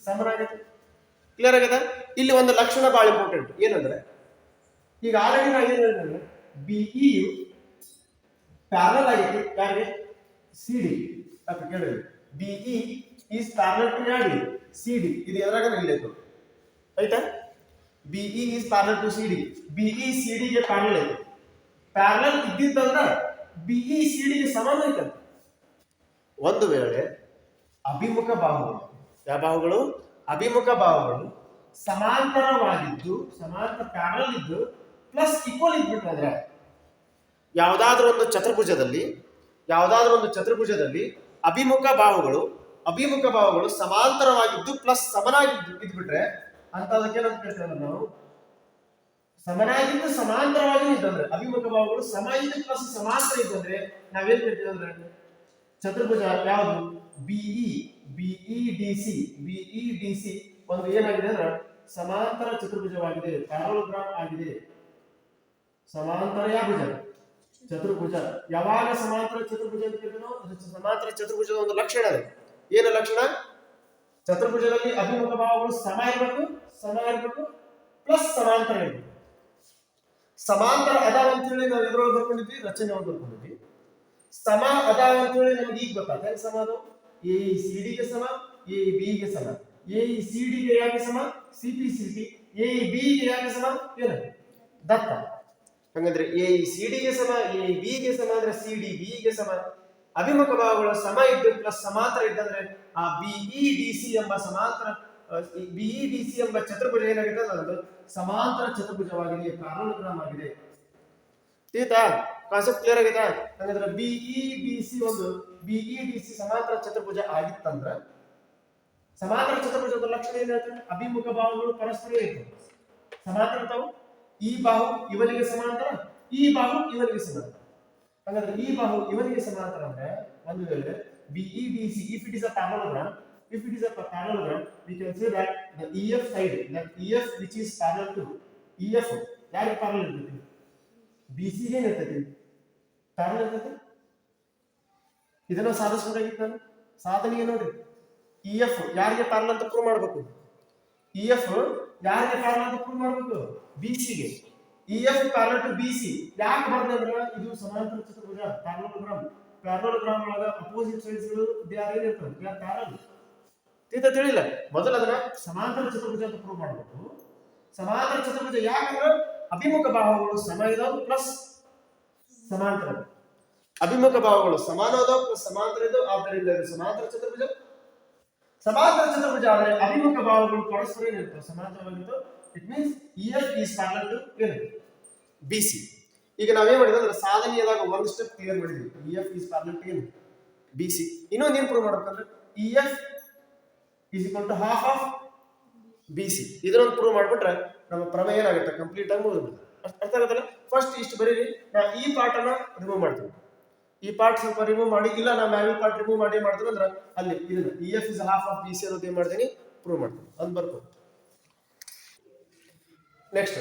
ಸಮನಾಗಿದೆ ಕ್ಲಿಯರ್ ಆಗದ ಇಲ್ಲಿ ಒಂದು ಲಕ್ಷಣ ಬಹಳ ಇಂಪಾರ್ಟೆಂಟ್ ಏನಂದ್ರೆ, ಈಗ ಆಲ್ರೆಡಿ ನಾ ಏನು ಹೇಳಿದ್ರೆ ಬಿಇ ಯು ಪ್ಯಾರಲ್ ಆಗೈತಿ ಯಾರಿಗೆ? ಸಿ ಡಿ ಅಂತ ಕೇಳಿದ್ರಿ B E is parallel to ಯಾಡಿ C D ಇದು ಎದ್ರಾಗ ನಡೀಬೇಕು ಆಯ್ತಾ? B E is parallel to C D B E C ಡಿಗೆ ಪ್ಯಾರಲ್ ಐತಿ ಪ್ಯಾರಲ್ ಇದ್ದಿದ್ದಂದ್ರ ಬಿಇ ಸಿ ಡಿಗೆ ಸಮಾನ ಐತಂತ. ಒಂದು ವೇಳೆ ಅಭಿಮುಖ ಬಾಹುಗಳು ಯಾವ ಬಾಹುಗಳು ಅಭಿಮುಖ ಬಾಹುಗಳು ಸಮಾಂತರವಾಗಿದ್ದು, ಸಮಾಂತರ ಪ್ಯಾರಲ್ ಇದ್ದು ಪ್ಲಸ್ ಈಕ್ವಲ್ ಇದ್ಬಿಟ್ರೆ ಯಾವುದಾದ್ರೂ ಒಂದು ಚತುರ್ಭುಜದಲ್ಲಿ, ಯಾವುದಾದ್ರೂ ಒಂದು ಚತುರ್ಭುಜದಲ್ಲಿ ಅಭಿಮುಖ ಭಾವಗಳು ಅಭಿಮುಖ ಭಾವಗಳು ಸಮಾಂತರವಾಗಿದ್ದು ಪ್ಲಸ್ ಸಮನಾಗಿದ್ದು ಇದ್ಬಿಟ್ರೆ ಅಂತದಕ್ಕೆ ಏನಂತ ಕೇಳ್ತೇವೆ ನಾವು, ಸಮನಾಗಿದ್ದು ಸಮಾಂತರವಾಗಿ ಇದ್ದಂದ್ರೆ ಅಭಿಮುಖ ಭಾವಗಳು ಸಮ ಇದ್ದು ಪ್ಲಸ್ ಸಮಾಂತರ ಇದ್ದಂದ್ರೆ ನಾವೇನ್ ಕೇಳ್ತೀವಿ ಅಂದ್ರೆ, ಚತುರ್ಭುಜ ಯಾವುದು? B E B E D C B E D C ಒಂದು ಏನಾಗಿದೆ ಅಂದ್ರೆ ಸಮಾಂತರ ಚತುರ್ಭುಜವಾಗಿದೆ ಪ್ಯಾರೋಗ್ರಾಮ್ ಆಗಿದೆ. ಸಮಾಂತರ ಯಾವ ಭುಜ, ಚತುರ್ಭುಜ. ಯಾವಾಗ ಸಮಾಂತರ ಚತುರ್ಭುಜ ಅಂತ ಅದು ಸಮಾಂತರ ಚತುರ್ಭುಜದ ಒಂದು ಲಕ್ಷಣ ಇದೆ ಏನು ಲಕ್ಷಣ? ಚತುರ್ಭುಜದಲ್ಲಿ ಅಭಿಮುಖ ಭಾವಗಳು ಸಮ ಇರಬೇಕು ಸಮ ಇರಬೇಕು, ಪ್ಲಸ್ ಸಮಾಂತರ ಇರಬೇಕು. ಸಮಾಂತರ ಅದಾವ ಅಂತ ಹೇಳಿ ನಾವು ಎದುರೊಳಗೆ ಬರ್ಕೊಂಡಿದ್ವಿ, ರಚನೆ ಒಳಗೆ ಬರ್ಕೊಂಡಿದ್ವಿ. ಸಮ ಅದಾವ ಅಂತ ಹೇಳಿ ನಮ್ಗೆ ಈಗ ಗೊತ್ತಾಗ ಸಮ ಅದು? ಎ ಸಿ ಡಿಗೆ ಸಮ, ಎ, ಬಿ ಗೆ ಸಮ. ಎ ಸಿ ಡಿಗೆ ಯಾಕೆ ಸಮ? C P C T A B ಗೆ ಯಾಕೆ ಸಮ ಏನು ದತ್ತ. ಹಂಗಂದ್ರೆ ಎ ಸಿ ಡಿಗೆ ಸಮ ಎ ಬಿ ಗೆ ಸಮ ಅಂದ್ರೆ ಸಿ ಡಿ ಬಿ ಗೆ ಸಮ ಅಭಿಮುಖ ಭಾಗಗಳು ಸಮ ಇದ್ದು ಪ್ಲಸ್ ಸಮಾಂತರ ಇದ್ದಂದ್ರೆ ಆ ಬಿಇ ಡಿ ಸಿ ಎಂಬ ಸಮಾಂತರ ಬಿಇ ಡಿ ಸಿ ಎಂಬ ಚತುರ್ಭುಜ ಏನಾಗಿದೆ? ಅದು ಸಮಾಂತರ ಚತುರ್ಭುಜವಾಗಿದೆ ಆಗಿದೆ. ತಿಳಿತಾ? ಕಾನ್ಸೆಪ್ಟ್ ಕ್ಲಿಯರ್ ಆಗಿದೆ ಹಂಗಂದ್ರೆ ಬಿಇ ಡಿ ಸಿ ಒಂದು ಬಿಇ ಡಿ ಸಿ ಸಮಾಂತರ ಚತುರ್ಭುಜ ಆಗಿತ್ತಂದ್ರ ಸಮಾಂತರ ಚತುರ್ಭುಜದ ಲಕ್ಷಣ ಏನು ಹೇಳ್ತಾರೆ ಅಭಿಮುಖ ಬಾಹುಗಳು ಪರಸ್ಪರ ಇರ್ತವೆ. ಸಮಾಂತರ ಇರ್ತಾವು ಈ ಬಾಹು ಇವನಿಗೆ ಸಮಾಂತರ? ಈ ಬಾಹು ಇವನಿಗೆ ಸಮಾಂತರ. ಹಾಗಾದ್ರೆ ಈ ಬಾಹು ಇವನಿಗೆ ಸಮಾಂತರ ಅಂದ್ರೆ ಒಂದು ವೇಳೆ E B C if it is a parallelogram a it we a parallelogram, we can say that the ef side, that ef which is parallel to ef ಯಾರಿಗೆ ಪ್ಯಾರಲ್ ಇರ್ತೈತಿ ಬಿ ಸಿ ಏನ್ ಇರ್ತೈತಿ ಪ್ಯಾರಲ್ ಇರ್ತೈತಿ ಇದನ್ನ ಸಾಧಿಸ್ಬೇಕಾಗಿತ್ತು ನಾನು? ಸಾಧನೆಗೆ ನೋಡ್ರಿ. ಇ ಎಫ್ ಯಾರಿಗೆ ಪ್ಯಾರಲ್ ಅಂತ ಪ್ರೂವ್ ಮಾಡ್ಬೇಕು? ಇ ಎಫ್ ಯಾರಿಗೆ ಪ್ಯಾರಲ್ ಅಂತ ಪ್ರೂವ್ ಮಾಡ್ಬೇಕು? ಬಿ ಸಿಗೆ E F parallel to B C ಯಾಕೆ ಬರ್ದೆ ಅಂದ್ರೆ ಇದು ಸಮಾನಾಂತರ ಚತುರ್ಭುಜ ಪ್ಯಾರಲೋಗ್ರಾಮ್ ಪ್ಯಾರಲೋಗ್ರಾಮ್ ಒಳಗ ಅಪೋಸಿಟ್ ಸೈಡ್ಸ್ಗಳು ದೇ ಆರ್ ಇರ್ತವೆ? ದೇ ಪ್ಯಾರಲ್ ತಿಂತ ತಿಳಿಲ್ಲ ಮೊದಲು ಅದನ್ನ ಸಮಾಂತರ ಚತುರ್ಭುಜ ಅಂತ ಪ್ರೂವ್ ಮಾಡಬೇಕು. ಸಮಾಂತರ ಚತುರ್ಭುಜ ಯಾಕಂದ್ರೆ ಅಭಿಮುಖ ಭಾವಗಳು ಸಮ ಪ್ಲಸ್ ಸಮಾಂತರ. ಅಭಿಮುಖ ಭಾವಗಳು ಸಮಾನ ಪ್ಲಸ್ ಸಮಾಂತರ ಇದು ಆದ್ದರಿಂದ ಸಮಾಂತರ ಚತುರ್ಭುಜ. ಸಮಾಂತರ ಚತುರ್ಭುಜ ಆದರೆ ಅಭಿಮುಖ ಬಾಹುಗಳು ಪರಸ್ಪರ ಏನಿರ್ತವೆ ಸಮಾಂತರವಾಗಿದ್ದು it means E F is parallel to ಏನು ಬಿ ಸಿ ಈಗ ನಾವೇನ್ ಮಾಡಿದ್ವಿ ಅಂದ್ರೆ ಸಾಧನೆಯದಾಗ ಒಂದು ಸ್ಟೆಪ್ ಕ್ಲಿಯರ್ ಮಾಡಿದ್ವಿ. E F is parallel to ಏನು? ಬಿ ಸಿ ಇನ್ನೊಂದು ಏನು ಪ್ರೂವ್ ಮಾಡ್ಬೇಕಂದ್ರೆ E F is equal to half of B C ಇದನ್ನೊಂದು ಪ್ರೂವ್ ಮಾಡ್ಬಿಟ್ರೆ ನಮ್ಮ ಪ್ರಮೇಯ ಏನಾಗುತ್ತೆ? ಕಂಪ್ಲೀಟ್ ಆಗಿ ಮುಗಿದ್ಬಿಡುತ್ತೆ. ಅರ್ಥ ಆಗುತ್ತಲ್ಲ? ಫಸ್ಟ್ ಇಷ್ಟು ಬರೀರಿ. ನಾ ಈ ಪಾರ್ಟ್ ಅನ್ನ ರಿಮೂವ್ ಮಾಡ್ತೀವಿ ಈ ಪಾರ್ಟ್ ಸ್ವಲ್ಪ ರಿಮೂವ್ ಮಾಡಿ, ಇಲ್ಲ ನಾ ಮ್ಯಾನ್ಯಲ್ ಪಾರ್ಟ್ ರಿಮೂವ್ ಮಾಡಿ ಮಾಡ್ತೀನಿ ಅಂದ್ರೆ ಅಲ್ಲಿ ಇದನ್ನ E F is half of B C ಅನ್ನೋದು ಏನು ಮಾಡ್ತೀನಿ? ಪ್ರೂವ್ ಮಾಡ್ತೀನಿ. ಅದು ಬರ್ಬೋದು. Next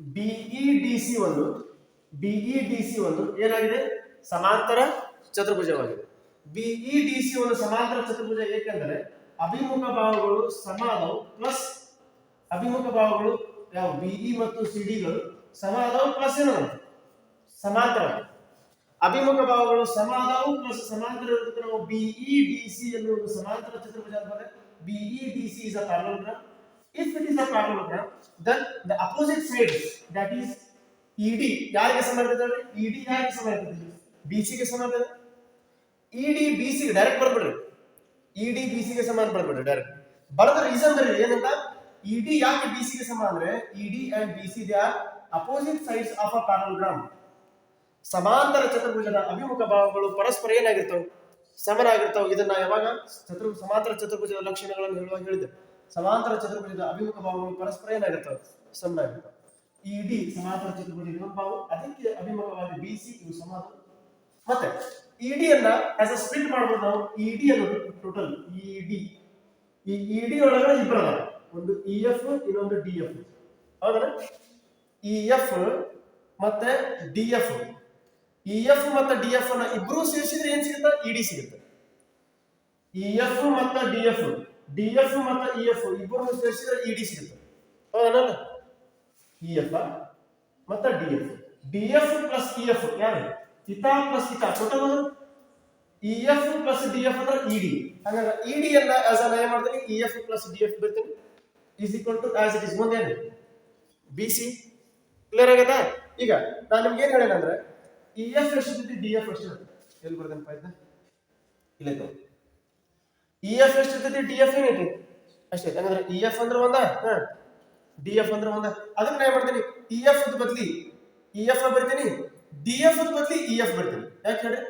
B E D C ಒಂದು ಬಿಇ ಡಿ ಸಿ ಒಂದು ಏನಾಗಿದೆ? ಸಮಾಂತರ ಚತುರ್ಭುಜವಾಗಿದೆ. ಬಿಇ ಡಿ ಸಿ ಒಂದು ಸಮಾಂತರ ಚತುರ್ಭುಜ ಏಕೆಂದರೆ ಅಭಿಮುಖ ಭಾವಗಳು ಸಮಾದವು ಪ್ಲಸ್ ಅಭಿಮುಖ ಭಾವಗಳು ಯಾವ? ಬಿಇ ಮತ್ತು ಸಿ ಡಿಗಳು ಸಮಾದವು ಪ್ಲಸ್ ಏನದು ಸಮಾಂತರ ಅಭಿಮುಖ ಭಾವಗಳು ಸಮಾನವು ಪ್ಲಸ್ ಸಮಾಂತರ ನಾವು ಬಿಇ ಡಿ ಸಿ ಎನ್ನುವ ಒಂದು ಸಮಾಂತರ ಚತುರ್ಭುಜ ಅಂತಾರೆ B E D C is a parallelogram if it is a parallelogram, then the opposite side that is ed ಯಾರಿಗೆ ಸಮ ಇರ್ತದೆ ed ಯಾರಿಗೆ ಸಮ ಇರ್ತದೆ bc ಗೆ ಸಮ ಇರ್ತದೆ ed bc ಗೆ ಡೈರೆಕ್ಟ್ ಬರ್ಬಿಡ್ರಿ ed bc ಗೆ ಸಮಾನ ಅಂತ ಬರ್ಬಿಡ್ರಿ ಡೈರೆಕ್ಟ್ ಬರದ ರೀಸನ್ ಬರ್ರಿ ಏನಂತ? ಇಡಿ ಯಾಕೆ bc ಗೆ ಸಮ ಅಂದ್ರೆ and B C they are opposite sides of a parallelogram ಸಮಾಂತರ ಚತುರ್ಭುಜದ ಅಭಿಮುಖ ಭಾವಗಳು ಪರಸ್ಪರ ಏನಾಗಿರ್ತವೆ? ಸಮನಾಗಿರ್ತವೆ. ಇದನ್ನ ಯಾವಾಗ? ಚತುರ್, ಸಮಾಂತರ ಚತುರ್ಭುಜದ ಲಕ್ಷಣಗಳನ್ನು ಹೇಳುವಾಗ ಹೇಳಿದೆ. ಸಮಾಂತರ ಚತುರ್ಭುಜದ ಅಭಿಮುಖ ಭಾವಗಳು ಪರಸ್ಪರ ಏನಾಗಿರ್ತವೆ? ಸಮನಾಗಿರ್ತವೆ. ಈ ಇಡೀ ಸಮಾಂತರ ಚತುರ್ಭುಜ ಇನ್ನೊಂದು ಭಾವ ಅದಕ್ಕೆ ಅಭಿಮುಖವಾಗಿ ಬಿ ಸಿ ಇವು ಸಮಾನ ಮತ್ತೆ ಇಡಿಯನ್ನ ಆಸ್ ಅ ಸ್ಪ್ಲಿಟ್ ಮಾಡ್ಬೋದು ನಾವು. ಇಡಿ ಅನ್ನೋದು ಟೋಟಲ್ ಇಡಿ. ಈ ಇಡಿ ಒಳಗಡೆ ಇಬ್ಬರ ಒಂದು ಇ ಎಫ್ ಇನ್ನೊಂದು ಡಿ ಎಫ್ ಹೌದಾ ಇ ಎಫ್ ಮತ್ತೆ ಡಿ ಎಫ್ ಇ ಎಫ್ ಮತ್ತೆ ಡಿ ಎಫ್ ಅನ್ನ ಇಬ್ರು ಸೇರಿಸಿದ್ರೆ ಏನ್ ಸಿಗುತ್ತೆ? ಇಡಿ ಸಿಗುತ್ತೆ. ಇ ಎಫ್ ಮತ್ತೆ ಡಿ ಎಫ್ ಡಿ ಎಫ್ ಮತ್ತೆ ಇ ಎಫ್ ಇಬ್ಬರು ಸೇರಿಸಿದ್ರೆ ಇಡಿ ಸಿಗುತ್ತೆ. ಹೌದಲ್ಲ ಇ ಎಫ್ ಮತ್ತೆ D F D F plus E F ಯಾರು? ಇತಾ ಪ್ಲಸ್ ಇತಾ ಕೊಟ್ಟದ E F plus D F ಅಂದ್ರೆ ಇಡಿ ಹಾಗಾದ್ರೆ ಇಡಿ ಅನ್ನ ಆಸ್ ಅನ್ ಏನ್ ಮಾಡ್ತೀನಿ? E F plus D F ಬರ್ತೀನಿ is equal to as it is ಮುಂದೆ ಬಿ ಸಿ ಕ್ಲಿಯರ್ ಆಗತ್ತಾ ಈಗ, ನಾನು ನಿಮ್ಗೆ ಏನ್ ಹೇಳಿದೆ ಅಂದ್ರೆ ಇ ಎಫ್ ಎಷ್ಟಿರ್ತೈತಿ ಡಿ ಎಫ್ ಎಷ್ಟಿರ್ತೈತಿ ಎಲ್ಲಿ ಬರ್ದೇನಪ್ಪ ಇದನ್ನ ಇಲ್ಲೈತೆ ಇ ಎಫ್ ಎಷ್ಟಿರ್ತೈತಿ ಡಿ ಎಫ್ ಏನೈತಿ ಅಷ್ಟೇ ಹಂಗಂದ್ರೆ ಇ ಎಫ್ ಅಂದ್ರೆ ಒಂದ? ಹಾ. ಡಿ ಎಫ್ ಅಂದ್ರೆ ಒಂದ. ಅದನ್ನ ನಾ ಏನ್ ಮಾಡ್ತೀನಿ? ಇ ಎಫ್ ಬದ್ಲಿ ಇ ಎಫ್ ಬರ್ತೀನಿ ಡಿ ಎಫ್ ಬದಲಿ ಇ ಎಫ್ ಬರ್ತೀನಿ. ಯಾಕೆ ಹೇಳಿ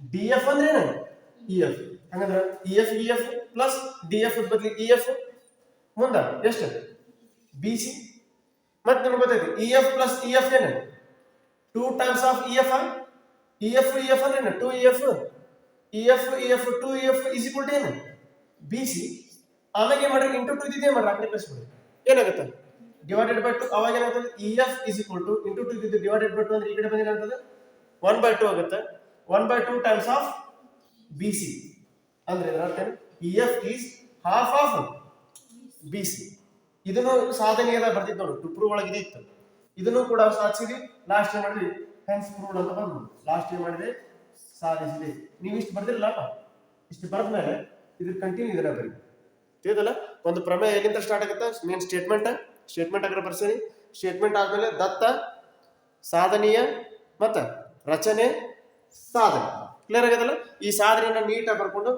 ಡಿ ಎಫ್ ಅಂದ್ರೆ ಏನು? ಇ ಎಫ್ ಹಂಗಂದ್ರೆ E F E F plus D F ಬದಲಿ ಇ ಎಫ್ ಮುಂದ ಎಷ್ಟು? ಬಿ ಸಿ ಮತ್ತೆ ನಿಮ್ಗೆ ಗೊತ್ತೈತಿ E F plus E F ಏನು? Two times of E F E F E F ಅಂದ್ರೆ two E F E F E F two E F is equal to ಏನು? B C ಆಮೇಲೆ ಏನು ಮಾಡ್ರಿ? Into two ಇದ್ದಿದೆ ಮಾಡ್ರಿ? ಆಕಡೆ plus ಮಾಡಿ ಏನಾಗುತ್ತೆ? ಡಿವೈಡೆಡ್ ಬೈ ಟು ಅವಾಗ ಏನಾಗ್ತದೆ? E F is equal to into two ಇದ್ದಿದ್ದು ಡಿವೈಡೆಡ್ ಬೈ ಟು ಅಂದ್ರೆ ಈ ಕಡೆ ಬಂದ್ರೆ ಏನಾಗ್ತದೆ? ಒನ್ ಬೈ ಟು ಆಗುತ್ತೆ. One by two times of B C ಅಂದ್ರೆ ಇದರ E F is half of B C ಇದನ್ನು ಸಾಧನೆಯದ ಬರ್ತಿತ್ತು ನೋಡಿ? ಟು ಪ್ರೂವ್ ಒಳಗೆ ಇದಿತ್ತು ಇದನ್ನು ಕೂಡ ಸಾಧಿಸಿದ್ವಿ. ಲಾಸ್ಟ್ ಏನ್ ಮಾಡಿದ್ವಿ. ಹೆನ್ಸ್ ಪ್ರೂವ್ಡ್ ಅಂತ ಬಂದು ಲಾಸ್ಟ್ ಏನ್ ಮಾಡಿದೆ. ಸಾಧಿಸಿದೆ. ನೀವು ಇಷ್ಟು ಬರ್ದಿರಲ್ಲಪ್ಪ ಇಷ್ಟು ಬರೆದ ಮೇಲೆ ಇದ್ರ ಕಂಟಿನ್ಯೂ ಇದನ್ನ ಬರಿ. ತಿಳಿದಲ್ಲ? ಒಂದು ಪ್ರಮೇಯ ಎಲ್ಲಿಂದ ಸ್ಟಾರ್ಟ್ ಆಗುತ್ತೆ? ಮೇನ್ ಸ್ಟೇಟ್ಮೆಂಟ್ ಸ್ಟೇಟ್ಮೆಂಟ್ ಆಗಿರೋ ಬರ್ಸೀನಿ ಸ್ಟೇಟ್ಮೆಂಟ್ ಆದ್ಮೇಲೆ ದತ್ತ, ಸಾಧನೀಯ ಮತ್ತ ರಚನೆ, ಸಾಧನೆ. ಕ್ಲಿಯರ್ ಆಗ್ಯದಲ್ಲ ಈ ಸಾಧನೆಯನ್ನ ನೀಟಾಗಿ ಬರ್ಕೊಂಡು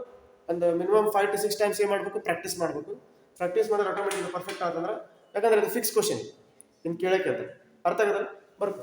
ಒಂದು minimum five to six times ಏನ್ ಮಾಡಬೇಕು? ಪ್ರಾಕ್ಟೀಸ್ ಮಾಡಬೇಕು. ಪ್ರಾಕ್ಟೀಸ್ ಮಾಡಿದ್ರೆ ಆಟೋಮೆಟಿಕ್ ಪರ್ಫೆಕ್ಟ್ ಆತಂದ್ರೆ ಯಾಕಂದ್ರೆ ಇದು ಫಿಕ್ಸ್ ಕ್ವಶನ್ ನಿಮ್ಗೆ ಕೇಳಕ್ಕೆ ಅರ್ಥ ಆಗದಲ್ಲ ಬರ್ಕೊ